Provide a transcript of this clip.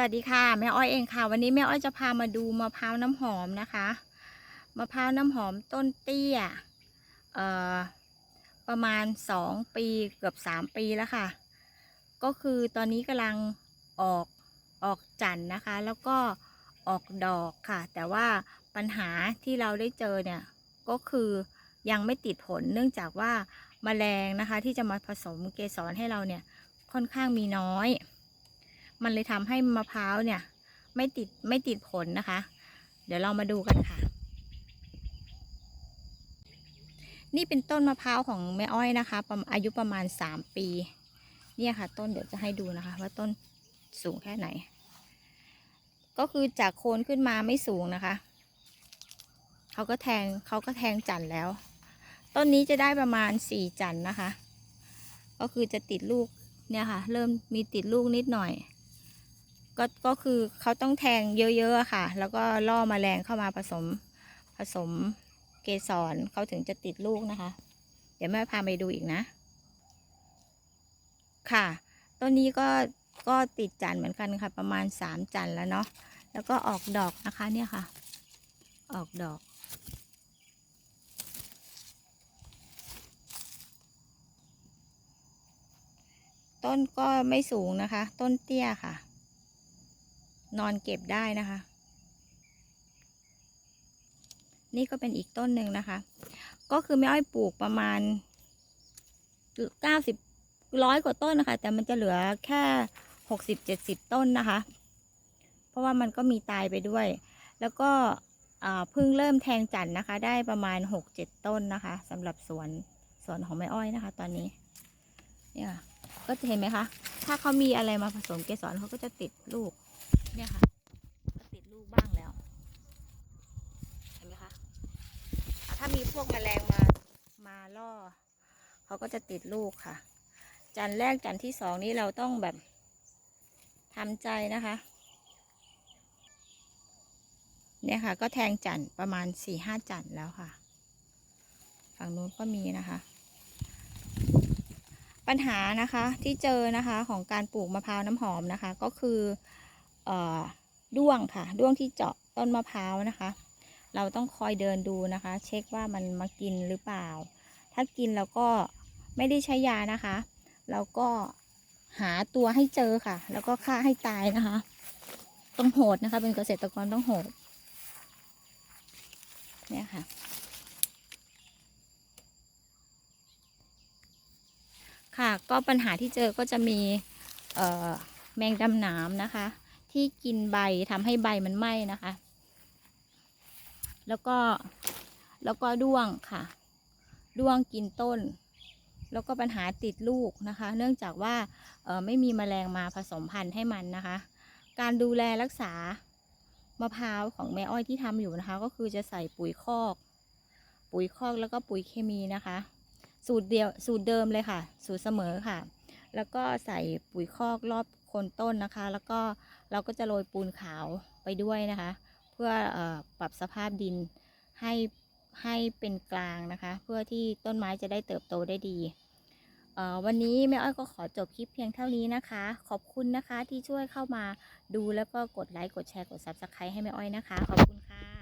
สวัสดีค่ะแม่อ้อยเองค่ะ วันนี้แม่อ้อยจะพามาดูมะพร้าวน้ำหอมนะคะมะพร้าวน้ำหอมต้นเตี้ยเอ่อประมาณสองปีเกือบสามปีแล้วค่ะ ก็คือตอนนี้กำลังออกออกจันนะคะ แล้วก็ออกดอกค่ะ แต่ว่าปัญหาที่เราได้เจอเนี่ยก็คือยังไม่ติดผลเนื่องจากว่าแมลงนะคะ ที่จะมาผสมเกสรให้เราเนี่ยค่อนข้างมีน้อย มันเลยทำให้มะพร้าวเนี่ย ไม่ติดไม่ติดผลนะคะ เดี๋ยวเรามาดูกันค่ะ นี่เป็นต้นมะพร้าวของแม่อ้อยนะคะประมอายุประมาณสามปี เนี่ยค่ะ ต้นเดี๋ยวจะให้ดูนะคะ ว่าต้นสูงแค่ไหน ก็คือจากโคนขึ้นมาไม่สูงนะคะเขาก็แทงเขาก็แทงจันทร์แล้ว ต้นนี้จะได้ประมาณสี่จันทร์นะคะ ก็คือจะติดลูกเนี่ยค่ะ เริ่มมีติดลูกนิดหน่อย ก็ก็คือเขาต้องแทงเยอะๆอะค่ะ แล้วก็ล่อมแมลงเข้ามาผสมผสมเกสรเขาถึงจะติดลูกนะคะ เดี๋ยวแม่พาไปดูอีกนะ ค่ะต้นนี้ก็ก็ติดจันเหมือนกันค่ะ ประมาณสามจันแล้วเนาะแล้วก็ออกดอกนะคะเนี่ยค่ะ ออกดอกต้นก็ไม่สูงนะคะ ต้นเตี้ยค่ะ นอนเก็บได้นะคะ นี่ก็เป็นอีกต้นหนึ่งนะคะ ก็คือแม่อ้อยปลูกประมาณเก้าสิบร้อยกว่าต้นนะคะ แต่มันจะเหลือแค่หกสิบเจ็ดสิบต้นนะคะ เพราะว่ามันก็มีตายไปด้วย แล้วก็เพิ่งเริ่มแทงจันนะคะ ได้ประมาณหกเจ็ดต้นนะคะสำหรับสวนสวนของแม่อ้อยนะคะ ตอนนี้ เนี่ยค่ะก็จะเห็นไหมคะ ถ้าเขามีอะไรมาผสมเกสรเขาก็จะติดลูก เนี่ยค่ะก็ติดลูกบ้างแล้ว เห็นไหมคะถ้ามีพวกแมลงมามาล่อเขาก็จะติดลูกค่ะ จันทร์แรกจันทร์ที่สองนี้เราต้องแบบทำใจนะคะ เนี่ยค่ะ ก็แทงจันทร์ประมาณสี่ห้าจันทร์แล้วค่ะ ฝั่งนู้นก็มีนะคะ ปัญหานะคะที่เจอนะคะของการปลูกมะพร้าวน้ำหอมนะคะ ก็คือ ด้วงค่ะ ด้วงที่เจาะต้นมะพร้าวนะคะ เราต้องคอยเดินดูนะคะ เช็คว่ามันมากินหรือเปล่า ถ้ากินแล้วก็ไม่ได้ใช้ยานะคะ เราก็หาตัวให้เจอค่ะ แล้วก็ฆ่าให้ตายนะคะ ต้องโหดนะคะ เป็นเกษตรกรต้องโหดเนี่ยค่ะ ค่ะก็ปัญหาที่เจอก็จะมีแมงดำหนามนะคะ ที่กินใบทำให้ใบมันไหม้นะคะ แล้วก็แล้วก็ด้วงค่ะ ด้วงกินต้น แล้วก็ปัญหาติดลูกนะคะ เนื่องจากว่าไม่มีแมลงมาผสมพันธุ์ให้มันนะคะ การดูแลรักษามะพร้าวของแม่อ้อยที่ทำอยู่นะคะ ก็คือจะใส่ปุ๋ยคอก ปุ๋ยคอกแล้วก็ปุ๋ยเคมีนะคะ สูตรเดียวสูตรเดิมเลยค่ะ สูตรเสมอค่ะ แล้วก็ใส่ปุ๋ยคอกรอบ คนต้นนะคะ แล้วก็เราก็จะโรยปูนขาวไปด้วยนะคะ เพื่ออปรับสภาพดินให้ให้เป็นกลางนะคะ เพื่อที่ต้นไม้จะได้เติบโตได้ดีวันนี้แม่อ้อยก็ขอจบคลิปเพียงเท่านี้นะคะ ขอบคุณนะคะที่ช่วยเข้ามาดูแล้วก็กดไลค์กดแชร์กด Subscribe ให้แม่อ้อยนะคะ ขอบคุณค่ะ